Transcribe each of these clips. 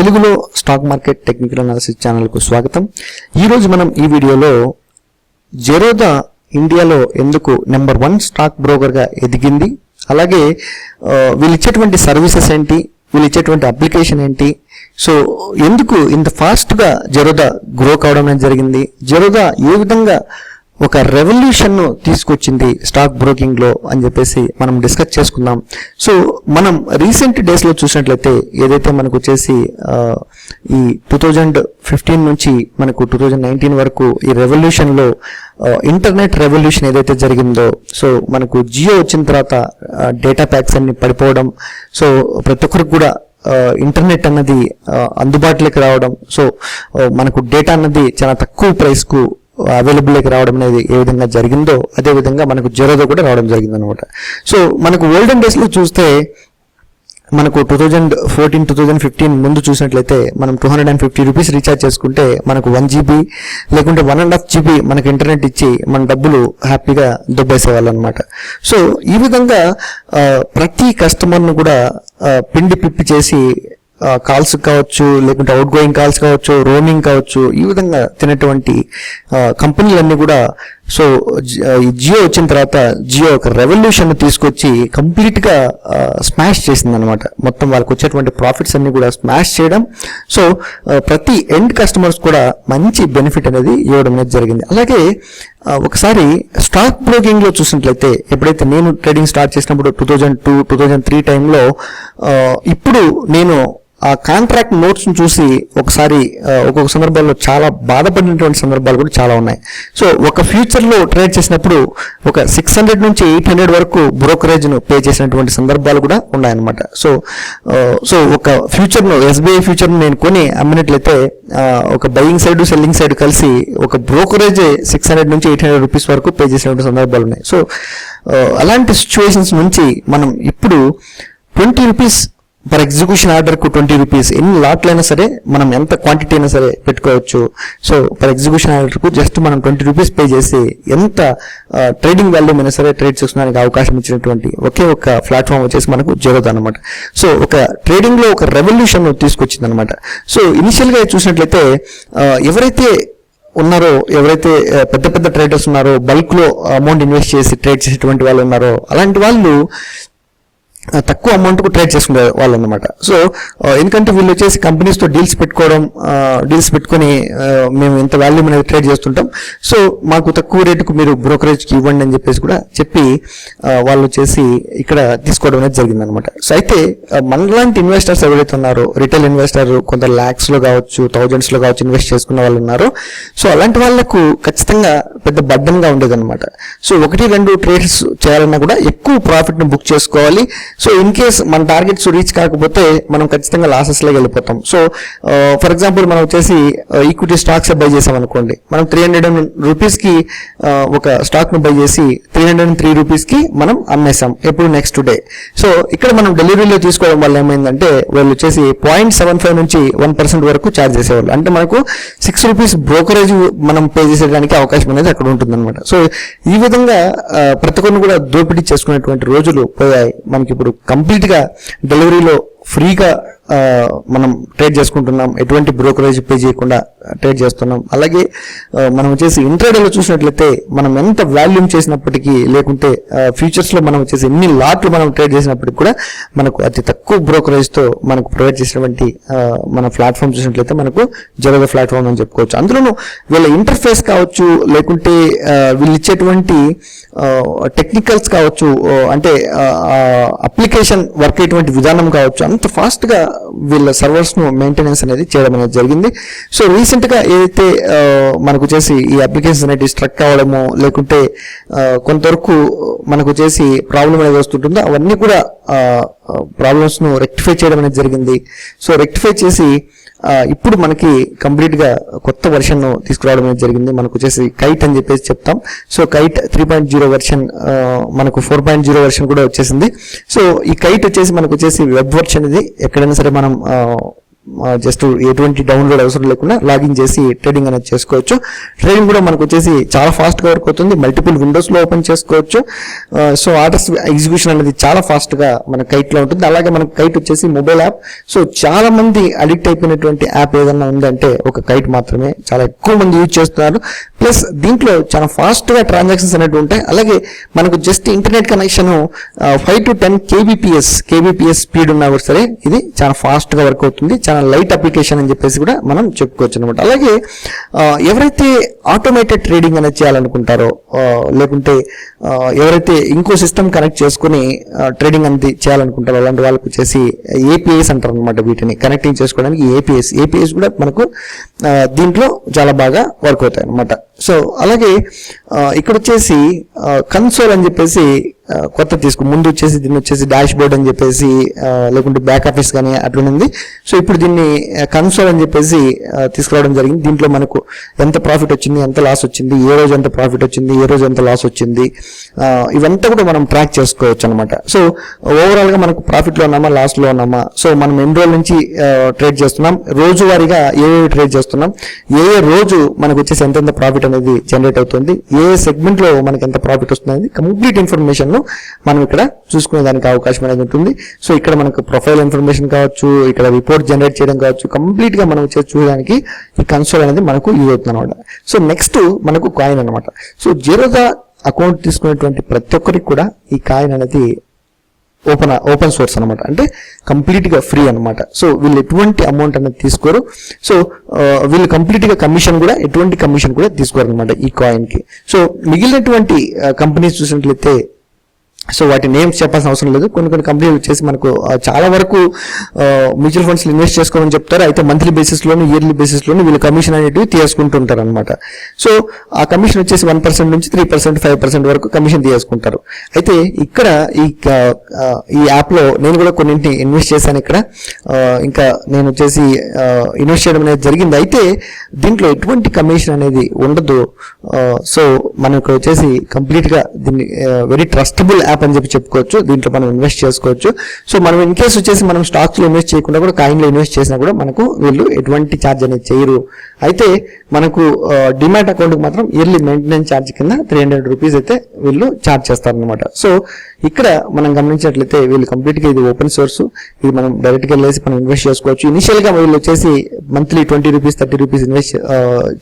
తెలుగులో stock market technical analysis ఛానల్కు స్వాగతం. ఈరోజు మనం ఈ వీడియోలో జెరోదా ఇండియాలో ఎందుకు నెంబర్ వన్ స్టాక్ బ్రోకర్గా ఎదిగింది? అలాగే వీళ్ళు ఇచ్చేటువంటి సర్వీసెస్ ఏంటి? వీళ్ళు ఇచ్చేటువంటి అప్లికేషన్ ఏంటి? సో ఎందుకు ఇంత ఫాస్ట్గా జెరోదా గ్రో కావడం అనేది జరిగింది? జెరోదా ఏ విధంగా ఒక రెవల్యూషన్ను తీసుకొచ్చింది స్టాక్ బ్రోకింగ్లో అని చెప్పేసి మనం డిస్కస్ చేసుకుందాం. సో మనం రీసెంట్ డేస్లో చూసినట్లయితే ఏదైతే మనకు వచ్చేసి ఈ టూ థౌజండ్ ఫిఫ్టీన్ నుంచి మనకు టూ థౌజండ్ నైన్టీన్ వరకు ఈ రెవల్యూషన్లో ఇంటర్నెట్ రెవల్యూషన్ ఏదైతే జరిగిందో సో మనకు జియో వచ్చిన తర్వాత డేటా ప్యాక్స్ అన్ని పడిపోవడం సో ప్రతి ఒక్కరికి కూడా ఇంటర్నెట్ అన్నది అందుబాటులోకి రావడం సో మనకు డేటా అన్నది చాలా తక్కువ ప్రైస్కు అవైలబుల్లోకి రావడం అనేది ఏ విధంగా జరిగిందో అదే విధంగా మనకు జెరోదో కూడా రావడం జరిగింది అనమాట సో మనకు ఓల్డెన్ డేస్లో చూస్తే మనకు two thousand fourteen two thousand fifteen ముందు చూసినట్లయితే మనం two hundred and fifty rupees recharge చేసుకుంటే మనకు వన్ జీబీ లేకుంటే వన్ అండ్ హాఫ్ జీబీ మనకు ఇంటర్నెట్ ఇచ్చి మన డబ్బులు హ్యాపీగా దుబ్బేసేవాళ్ళు అనమాట సో ఈ విధంగా ప్రతి కస్టమర్ను కూడా పిండి పిప్పి చేసి కాల్స్ కావచ్చు లేకుంటే అవుట్ గోయింగ్ కాల్స్ కావచ్చు రోమింగ్ కావచ్చు ఈ విధంగా తినటువంటి కంపెనీలన్నీ కూడా సో ఈ జియో వచ్చిన తర్వాత జియో ఒక రెవల్యూషన్ తీసుకొచ్చి కంప్లీట్గా స్మాష్ చేసింది అనమాట మొత్తం వాళ్ళకి వచ్చేటువంటి ప్రాఫిట్స్ అన్ని కూడా స్మాష్ చేయడం. సో ప్రతి ఎండ్ కస్టమర్స్ కూడా మంచి బెనిఫిట్ అనేది ఇవ్వడం అనేది జరిగింది. అలాగే ఒకసారి స్టాక్ బ్రోకింగ్లో చూసినట్లయితే ఎప్పుడైతే నేను ట్రేడింగ్ స్టార్ట్ చేసినప్పుడు two thousand two two thousand three టైంలో ఇప్పుడు నేను ఆ కాంట్రాక్ట్ నోట్స్ చూసి ఒకసారి ఒక్కొక్క సందర్భాల్లో చాలా బాధపడినటువంటి సందర్భాలు కూడా చాలా ఉన్నాయి. సో ఒక ఫ్యూచర్లో ట్రేడ్ చేసినప్పుడు ఒక సిక్స్ హండ్రెడ్ నుంచి ఎయిట్ హండ్రెడ్ వరకు బ్రోకరేజ్ను పే చేసినటువంటి సందర్భాలు కూడా ఉన్నాయన్నమాట. సో సో ఒక ఫ్యూచర్ను ఎస్బీఐ ఫ్యూచర్ను నేను కొని అమ్మినట్లయితే ఒక బయింగ్ సైడ్ సెల్లింగ్ సైడ్ కలిసి ఒక బ్రోకరేజ్ సిక్స్ హండ్రెడ్ నుంచి ఎయిట్ హండ్రెడ్ రూపీస్ వరకు పే చేసినటువంటి సందర్భాలు ఉన్నాయి. సో అలాంటి సిచ్యువేషన్స్ నుంచి మనం ఇప్పుడు ట్వంటీ రూపీస్ ఫర్ ఎగ్జిక్యూషన్ ఆర్డర్కు ట్వంటీ రూపీస్ ఎన్ని లాట్లు అయినా సరే మనం ఎంత క్వాంటిటీ అయినా సరే పెట్టుకోవచ్చు. సో పర్ ఎగ్జిక్యూషన్ ఆర్డర్కు జస్ట్ మనం ట్వంటీ రూపీస్ పే చేసి ఎంత ట్రేడింగ్ వాల్యూమ్ అయినా సరే ట్రేడ్ చేసుకోవడానికి అవకాశం ఇచ్చినటువంటి ఒకే ఒక ప్లాట్ఫామ్ వచ్చేసి మనకు జరుగుతుంది అనమాట సో ఒక ట్రేడింగ్లో ఒక రెవల్యూషన్ తీసుకొచ్చింది అనమాట సో ఇనిషియల్గా చూసినట్లయితే ఎవరైతే ఉన్నారో ఎవరైతే పెద్ద పెద్ద ట్రేడర్స్ ఉన్నారో బల్క్లో అమౌంట్ ఇన్వెస్ట్ చేసి ట్రేడ్ చేసేటువంటి వాళ్ళు ఉన్నారో అలాంటి వాళ్ళు తక్కువ అమౌంట్కు ట్రేడ్ చేసుకునే వాళ్ళు అనమాట సో ఎందుకంటే వీళ్ళు వచ్చేసి కంపెనీస్తో డీల్స్ పెట్టుకోవడం డీల్స్ పెట్టుకొని మేము ఇంత వాల్యూమ్ అనేది ట్రేడ్ చేస్తుంటాం. సో మాకు తక్కువ రేటుకు మీరు బ్రోకరేజ్కి ఇవ్వండి అని చెప్పేసి కూడా చెప్పి వాళ్ళు వచ్చేసి ఇక్కడ తీసుకోవడం అనేది జరిగింది అనమాట సో అయితే మనలాంటి ఇన్వెస్టర్స్ ఎవరైతే ఉన్నారో రిటైల్ ఇన్వెస్టర్ కొంత ల్యాక్స్లో కావచ్చు థౌజండ్స్లో కావచ్చు ఇన్వెస్ట్ చేసుకున్న వాళ్ళు ఉన్నారు సో అలాంటి వాళ్ళకు ఖచ్చితంగా పెద్ద బద్దంగా ఉండేది అనమాట సో ఒకటి రెండు ట్రేడ్స్ చేయాలన్నా కూడా ఎక్కువ ప్రాఫిట్ను బుక్ చేసుకోవాలి. సో ఇన్ కేస్ మన టార్గెట్స్ రీచ్ కాకపోతే మనం ఖచ్చితంగా లాసెస్లోకి వెళ్ళిపోతాం. సో ఫర్ ఎగ్జాంపుల్ మనం వచ్చేసి ఈక్విటీ స్టాక్స్ బై చేసాం అనుకోండి. మనం త్రీ హండ్రెడ్ రూపీస్కి ఒక స్టాక్ను బై చేసి త్రీ హండ్రెడ్ త్రీ రూపీస్కి మనం అమ్మేసాం. ఎప్పుడు నెక్స్ట్ డే సో ఇక్కడ మనం డెలివరీలో తీసుకోవడం వల్ల ఏమైందంటే వాళ్ళు వచ్చేసి పాయింట్ సెవెన్ ఫైవ్ నుంచి వన్ పర్సెంట్ వరకు ఛార్జ్ చేసేవాళ్ళు. అంటే మనకు సిక్స్ రూపీస్ బ్రోకరేజ్ మనం పే చేసేయడానికి అవకాశం అనేది అక్కడ ఉంటుందన్నమాట. సో ఈ విధంగా uh, ప్రతి ఒక్కరిని కూడా దోపిడీ చేసుకునేటువంటి రోజులు పోయాయి మనకి ఇప్పుడు కంప్లీట్గా డెలివరీలో ఫ్రీగా మనం ట్రేడ్ చేసుకుంటున్నాం. ఎటువంటి బ్రోకరేజ్ పే చేయకుండా ట్రేడ్ చేస్తున్నాం. అలాగే మనం వచ్చేసి ఇంట్రాడేలో చూసినట్లయితే మనం ఎంత వాల్యూమ్ చేసినప్పటికీ లేకుంటే ఫ్యూచర్స్లో మనం వచ్చేసి ఎన్ని లాట్లు మనం ట్రేడ్ చేసినప్పటికీ కూడా మనకు అతి తక్కువ బ్రోకరేజ్తో మనకు ప్రొవైడ్ చేసినటువంటి మన ప్లాట్ఫామ్ చూసినట్లయితే మనకు జరగ ప్లాట్ఫామ్ అని చెప్పుకోవచ్చు. అందులోనూ వీళ్ళ ఇంటర్ఫేస్ కావచ్చు లేకుంటే వీళ్ళు ఇచ్చేటువంటి టెక్నికల్స్ కావచ్చు అంటే అప్లికేషన్ వర్క్ అయ్యేటువంటి విధానం కావచ్చు అంత ఫాస్ట్గా వీళ్ళ సర్వర్స్ను మెయింటెనెన్స్ అనేది చేయడం అనేది జరిగింది. సో రీసెంట్గా ఏదైతే మనకు చేసి ఈ అప్లికేషన్స్ అనేది స్ట్రక్ అవ్వడము లేకుంటే కొంతవరకు మనకు చేసి ప్రాబ్లం అనేది వస్తుంటుందో అవన్నీ కూడా ప్రాబ్లమ్స్ను రెక్టిఫై చేయడం అనేది జరిగింది. సో రెక్టిఫై చేసి ఇప్పుడు మనకి కంప్లీట్గా కొత్త వెర్షన్ను తీసుకురావడం అనేది జరిగింది. మనకు వచ్చేసి కైట్ అని చెప్పేసి చెప్తాం. So Kite three point zero version మనకు ఫోర్ పాయింట్ జీరో వెర్షన్ కూడా వచ్చేసింది. సో ఈ కైట్ వచ్చేసి మనకు వచ్చేసి వెబ్ వెర్షన్ ఇది. ఎక్కడైనా సరే మనం జస్ట్ ఎటువంటి డౌన్లోడ్ అవసరం లేకుండా లాగిన్ చేసి ట్రేడింగ్ అనేది చేసుకోవచ్చు. ట్రేడింగ్ కూడా మనకు వచ్చేసి చాలా ఫాస్ట్గా వర్క్ అవుతుంది. మల్టిపుల్ విండోస్లో ఓపెన్ చేసుకోవచ్చు. సో ఆర్డర్స్ ఎగ్జిక్యూషన్ అనేది చాలా ఫాస్ట్గా మన కైట్లో ఉంటుంది. అలాగే మనకు కైట్ వచ్చేసి మొబైల్ యాప్ సో చాలా మంది అడిక్ట్ అయిపోయినటువంటి యాప్ ఏదైనా ఉందంటే ఒక కైట్ మాత్రమే చాలా ఎక్కువ మంది యూజ్ చేస్తున్నారు. ప్లస్ దీంట్లో చాలా ఫాస్ట్గా ట్రాన్సాక్షన్స్ అనేవి ఉంటాయి. అలాగే మనకు just internet connection five to ten kbps kbps speed ఉన్నా కూడా సరే ఇది చాలా ఫాస్ట్గా వర్క్ అవుతుంది. చాలా లైట్ అప్లికేషన్ అని చెప్పేసి కూడా మనం చెప్పుకోవచ్చు అనమాట అలాగే ఎవరైతే ఆటోమేటెడ్ ట్రేడింగ్ అనేది చేయాలనుకుంటారో లేకుంటే ఎవరైతే ఇంకో సిస్టమ్ కనెక్ట్ చేసుకుని ట్రేడింగ్ అనేది చేయాలనుకుంటారో అలాంటి వాళ్ళకి వచ్చేసి ఏపీఎస్ అంటారు అనమాట వీటిని. కనెక్టింగ్ చేసుకోవడానికి ఏపీఎస్ ఏపీఎస్ కూడా మనకు దీంట్లో చాలా బాగా వర్క్ అవుతాయి అనమాట సో అలాగే ఇక్కడ వచ్చేసి కన్సోల్ అని చెప్పేసి కొత్త తీసుకు ముందు వచ్చేసి దీన్ని వచ్చేసి డాష్ బోర్డ్ అని చెప్పేసి లేకుంటే బ్యాక్ ఆఫీస్ కానీ అట్లా ఉంది. సో ఇప్పుడు దీన్ని కన్సోల్ అని చెప్పేసి తీసుకురావడం జరిగింది. దీంట్లో మనకు ఎంత ప్రాఫిట్ వచ్చింది ఎంత లాస్ వచ్చింది ఏ రోజు ఎంత ప్రాఫిట్ వచ్చింది ఏ రోజు ఎంత లాస్ వచ్చింది ఇవంతా కూడా మనం ట్రాక్ చేసుకోవచ్చు అనమాట సో ఓవరాల్గా మనకు ప్రాఫిట్లో ఉన్నామా లాస్లో ఉన్నామా? సో మనం ఎన్ని రోజుల నుంచి ట్రేడ్ చేస్తున్నాం? రోజువారీగా ఏ ట్రేడ్ చేస్తున్నాం? ఏ ఏ రోజు మనకు వచ్చేసి ఎంతెంత ప్రాఫిట్ అనేది జనరేట్ అవుతుంది? ఏ సెగ్మెంట్లో మనకి ఎంత ప్రాఫిట్ వస్తుంది కంప్లీట్ ఇన్ఫర్మేషన్ మనం ఇక్కడ చూసుకునే దానికి అవకాశం అనేది ఉంటుంది. సో ఇక్కడ మనకు ప్రొఫైల్ ఇన్ఫర్మేషన్ కావచ్చు ఇక్కడ రిపోర్ట్ జనరేట్ చేయడం కావచ్చు కంప్లీట్గా మనం చూడడానికి ఈ కన్సోల్ అనేది మనకు యూజ్ అవుతుంది అనమాట సో నెక్స్ట్ మనకు కాయిన్ అనమాట సో జీరోదా అకౌంట్ తీసుకునేటువంటి ప్రతి ఒక్కరికి కూడా ఈ కాయిన్ అనేది ఓపెన్ ఓపెన్ సోర్స్ అనమాట అంటే కంప్లీట్గా ఫ్రీ అనమాట సో వీళ్ళు ఎటువంటి అమౌంట్ అనేది తీసుకోరు. సో వీళ్ళు కంప్లీట్గా కమిషన్ కూడా ఎటువంటి కమిషన్ కూడా తీసుకోరు అనమాట ఈ కాయిన్కి సో మిగిలినటువంటి కంపెనీస్ చూసినట్లయితే సో వాటి నేమ్స్ చెప్పాల్సిన అవసరం లేదు. కొన్ని కొన్ని కంపెనీలు వచ్చేసి మనకు చాలా వరకు మ్యూచువల్ ఫండ్స్ ఇన్వెస్ట్ చేసుకోమని చెప్తారు. అయితే మంత్లీ బేసిస్లోను ఇయర్లీ బేసిస్లోను వీళ్ళు కమిషన్ అనేటివి తీసుకుంటుంటారు అనమాట సో ఆ కమిషన్ వచ్చేసి వన్ పర్సెంట్ నుంచి త్రీ పర్సెంట్ ఫైవ్ పర్సెంట్ వరకు కమిషన్ తీసుకుంటారు అయితే ఇక్కడ ఈ ఈ యాప్లో నేను కూడా కొన్నింటిని ఇన్వెస్ట్ చేశాను ఇక్కడ. ఇంకా నేను వచ్చేసి ఇన్వెస్ట్ చేయడం అనేది జరిగింది. అయితే దీంట్లో ఎటువంటి కమిషన్ అనేది ఉండదు. సో మనం ఇక్కడ వచ్చేసి కంప్లీట్గా దీన్ని వెరీ ట్రస్టబుల్ యాప్ అని చెప్పి చెప్పుకోవచ్చు దీంట్లో మనం ఇన్వెస్ట్ చేసుకోవచ్చు. సో మనం ఇన్ కేసు వచ్చేసి మనం స్టాక్స్లో ఇన్వెస్ట్ చేయకుండా కూడా కాయిన్లో ఇన్వెస్ట్ చేసినా కూడా మనకు వీళ్ళు ఎటువంటి ఛార్జ్ అనేది చేయరు. అయితే మనకు డిమాట్ అకౌంట్కి మాత్రం ఇయర్లీ మెయింటెనెన్స్ ఛార్జ్ కింద త్రీ హండ్రెడ్ రూపీస్ అయితే వీళ్ళు ఛార్జ్ చేస్తారనమాట సో ఇక్కడ మనం గమనించినట్లయితే వీళ్ళు కంప్లీట్గా ఇది ఓపెన్ సోర్స్ ఇది మనం డైరెక్ట్గా వెళ్ళేసి మనం ఇన్వెస్ట్ చేసుకోవచ్చు. ఇనిషియల్గా వీళ్ళు వచ్చేసి monthly twenty rupees thirty rupees invest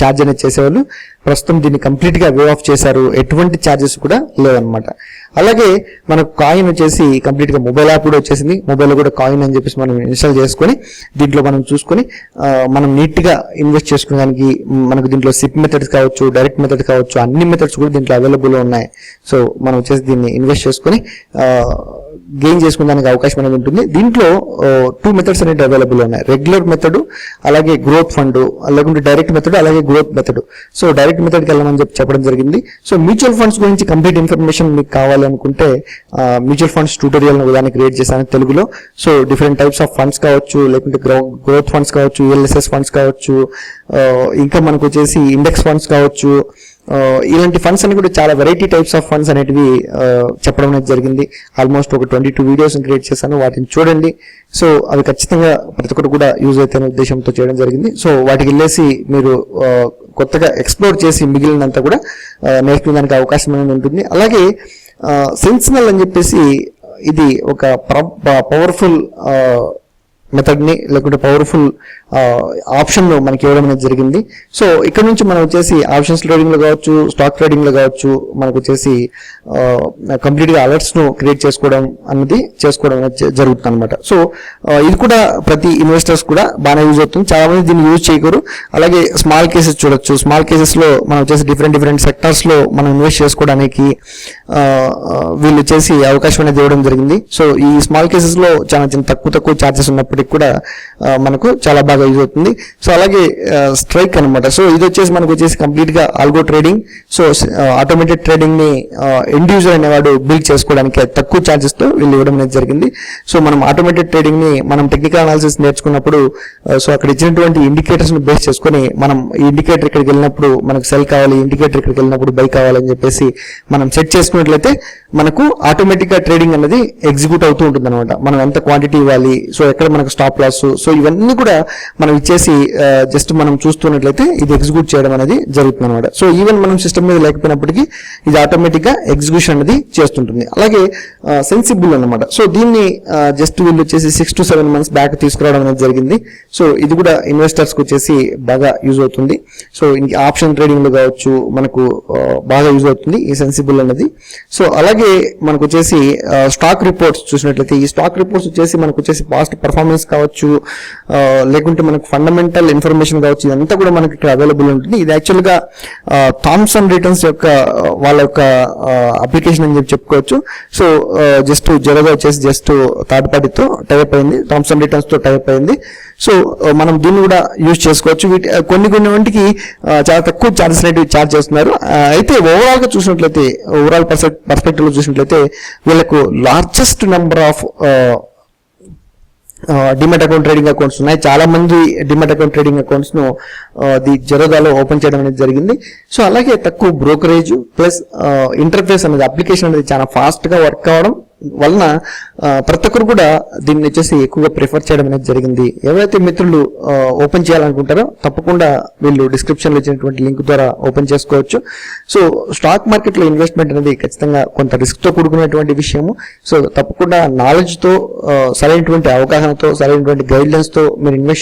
charge అనేది చేసేవాళ్ళు. ప్రస్తుతం దీన్ని కంప్లీట్గా వే ఆఫ్ చేశారు. ఎటువంటి ఛార్జెస్ కూడా లేవన్నమాట. అలాగే మనకు కాయిన్ వచ్చేసి కంప్లీట్గా మొబైల్ యాప్ కూడా వచ్చేసింది. మొబైల్లో కూడా కాయిన్ అని చెప్పేసి మనం ఇన్స్టాల్ చేసుకొని దీంట్లో మనం చూసుకొని మనం నీట్గా ఇన్వెస్ట్ చేసుకోవడానికి మనకు దీంట్లో సిప్ మెథడ్స్ కావచ్చు డైరెక్ట్ మెథడ్ కావచ్చు అన్ని మెథడ్స్ కూడా దీంట్లో అవైలబుల్ ఉన్నాయి. సో మనం వచ్చేసి దీన్ని ఇన్వెస్ట్ చేసుకొని గెయిన్ చేసుకోవడానికి అవకాశం అనేది ఉంటుంది. దీంట్లో టూ మెథడ్స్ అనేవి అవైలబుల్ ఉన్నాయి. రెగ్యులర్ మెథడ్ అలాగే గ్రోత్ ఫండ్ లేకుంటే డైరెక్ట్ మెథడ్ అలాగే గ్రోత్ మెథడ్ సో డైరెక్ట్ మెథడ్కి వెళ్ళమని చెప్పి చెప్పడం జరిగింది. సో మ్యూచువల్ ఫండ్స్ గురించి కంప్లీట్ ఇన్ఫర్మేషన్ మీకు కావాలనుకుంటే మ్యూచువల్ ఫండ్స్ ట్యూటోరియల్ ఉదాహరణ క్రియేట్ చేశాను తెలుగులో. So different types of funds కావచ్చు లేకుంటే గ్రోత్ ఫండ్స్ కావచ్చు ఎల్ఎస్ఎస్ ఫండ్స్ కావచ్చు ఇంకా మనకు వచ్చేసి ఇండెక్స్ ఫండ్స్ కావచ్చు ఇలాంటి ఫండ్స్ అని కూడా చాలా వెరైటీ టైప్స్ ఆఫ్ ఫండ్స్ అనేటివి చెప్పడం అనేది జరిగింది. ఆల్మోస్ట్ ఒక ట్వంటీ టూ వీడియోస్ క్రియేట్ చేశాను. వాటిని చూడండి. సో అవి ఖచ్చితంగా ప్రతి ఒక్కటి కూడా యూజ్ అవుతున్న ఉద్దేశంతో చేయడం జరిగింది. సో వాటికి వెళ్ళేసి మీరు కొత్తగా ఎక్స్ప్లోర్ చేసి మిగిలినంత కూడా నేర్చుకునేదానికి నేర్చుకోవడానికి అవకాశం అనేది ఉంటుంది. అలాగే సెన్సినల్ అని చెప్పేసి ఇది ఒక పవర్ఫుల్ మెథడ్ని లేకుంటే పవర్ఫుల్ ఆప్షన్ మనకి ఇవ్వడం అనేది జరిగింది. సో ఇక్కడ నుంచి మనం వచ్చేసి ఆప్షన్స్ ట్రేడింగ్లో కావచ్చు స్టాక్ ట్రేడింగ్లో కావచ్చు మనకు వచ్చేసి కంప్లీట్గా అలర్ట్స్ను క్రియేట్ చేసుకోవడం అనేది చేసుకోవడం అనేది జరుగుతుంది అనమాట సో ఇది కూడా ప్రతి ఇన్వెస్టర్స్ కూడా బాగానే యూజ్ అవుతుంది. చాలా మంది దీన్ని యూజ్ చేయకూరు అలాగే స్మాల్ కేసెస్ చూడొచ్చు. స్మాల్ కేసెస్లో మనం వచ్చేసి డిఫరెంట్ డిఫరెంట్ సెక్టర్స్లో మనం ఇన్వెస్ట్ చేసుకోవడానికి వీళ్ళు వచ్చేసి అవకాశం అనేది ఇవ్వడం జరిగింది. సో ఈ స్మాల్ కేసెస్లో చాలా చిన్న తక్కువ తక్కువ ఛార్జెస్ ఉన్నప్పటికీ కూడా మనకు చాలా బాగా యూజ్ అవుతుంది. సో అలాగే స్ట్రైక్ అనమాట సో ఇది వచ్చేసి మనకు వచ్చేసి కంప్లీట్గా ఆల్గో ట్రేడింగ్ సో ఆటోమేటెడ్ ట్రేడింగ్ని ఎండ్ యూజర్ అనేవాడు బిల్డ్ చేసుకోవడానికి తక్కువ ఛార్జెస్తో వీళ్ళు ఇవ్వడం అనేది జరిగింది. సో మనం ఆటోమేటెడ్ ట్రేడింగ్ని మనం టెక్నికల్ అనాలిసిస్ నేర్చుకున్నప్పుడు సో అక్కడ ఇచ్చినటువంటి ఇండికేటర్స్ని బేస్ చేసుకొని మనం ఈ ఇండికేటర్ ఇక్కడికి వెళ్ళినప్పుడు మనకు సెల్ కావాలి ఇండికేటర్ ఇక్కడికి వెళ్ళినప్పుడు బై కావాలని చెప్పేసి మనం సెట్ చేసుకున్నట్లయితే మనకు ఆటోమేటిక్గా ట్రేడింగ్ అనేది ఎగ్జిక్యూట్ అవుతూ ఉంటుంది అనమాట మనం ఎంత క్వాంటిటీ ఇవ్వాలి సో ఎక్కడ మనకు మనకు స్టాప్ లాస్ సో ఇవన్నీ కూడా మనం ఇచ్చేసి జస్ట్ మనం చూస్తున్నట్లయితే ఇది ఎగ్జిక్యూట్ చేయడం అనేది జరుగుతుంది అనమాట సో ఈవెన్ మనం సిస్టమ్ మీద లేకపోయినప్పటికీ ఇది ఆటోమేటిక్గా ఎగ్జిక్యూషన్ అనేది చేస్తుంటుంది. అలాగే సెన్సిబుల్ అన్నమాట. సో దీన్ని జస్ట్ వీళ్ళు వచ్చేసి six to seven months back తీసుకురావడం అనేది జరిగింది. సో ఇది కూడా ఇన్వెస్టర్స్కి వచ్చేసి బాగా యూజ్ అవుతుంది. సో ఇంకా ఆప్షన్ ట్రేడింగ్లో కావచ్చు మనకు బాగా యూజ్ అవుతుంది ఈ సెన్సిబుల్ అనేది. సో అలాగే మనకు వచ్చేసి స్టాక్ రిపోర్ట్స్ చూసినట్లయితే ఈ స్టాక్ రిపోర్ట్స్ వచ్చేసి మనకు వచ్చేసి పాస్ట్ పర్ఫార్మెన్స్ కావచ్చు లేకుంటే లేకుంటే మనకు ఫండమెంటల్ ఇన్ఫర్మేషన్ కావచ్చు ఇదంతా కూడా మనకి ఇక్కడ అవైలబుల్ ఉంటుంది. ఇది యాక్చువల్గా థామ్సన్ రిటర్న్స్ యొక్క వాళ్ళ యొక్క అప్లికేషన్ అని చెప్పి చెప్పుకోవచ్చు. సో జస్ట్ జరగా వచ్చేసి జస్ట్ థర్డ్ పార్టీతో టైప్ అయింది. థామ్సన్ రిటర్న్స్తో టైప్ అయింది. సో మనం దీన్ని కూడా యూజ్ చేసుకోవచ్చు. వీటి కొన్ని కొన్ని వంటికి చాలా తక్కువ ఛార్జెస్ అనేటివి ఛార్జ్ చేస్తున్నారు. అయితే ఓవరాల్గా చూసినట్లయితే ఓవరాల్ పర్సెక్ట్లో చూసినట్లయితే వీళ్ళకు largest number of demat account trading accounts ఉన్నాయి. చాలా మంది డిమెట్ అకౌంట్ ట్రేడింగ్ అకౌంట్స్ను ది జరోదాలో ఓపెన్ చేయడం అనేది జరిగింది. సో అలాగే తక్కువ బ్రోకరేజ్ ప్లస్ ఇంటర్ఫేస్ అనేది అప్లికేషన్ అనేది చాలా ఫాస్ట్గా వర్క్ అవడం వలన ప్రతి ఒక్కరు కూడా దీన్ని వచ్చేసి ఎక్కువగా ప్రిఫర్ చేయడం అనేది జరిగింది. ఎవరైతే మిత్రులు ఓపెన్ చేయాలనుకుంటారో తప్పకుండా వీళ్ళు డిస్క్రిప్షన్లో ఇచ్చినటువంటి లింక్ ద్వారా ఓపెన్ చేసుకోవచ్చు. సో స్టాక్ మార్కెట్లో ఇన్వెస్ట్మెంట్ అనేది ఖచ్చితంగా కొంత రిస్క్తో కూడుకున్నటువంటి విషయము. సో తప్పకుండా నాలెడ్జ్తో సరైనటువంటి అవగాహనతో సరైనటువంటి గైడ్లైన్స్తో మీరు ఇన్వెస్ట్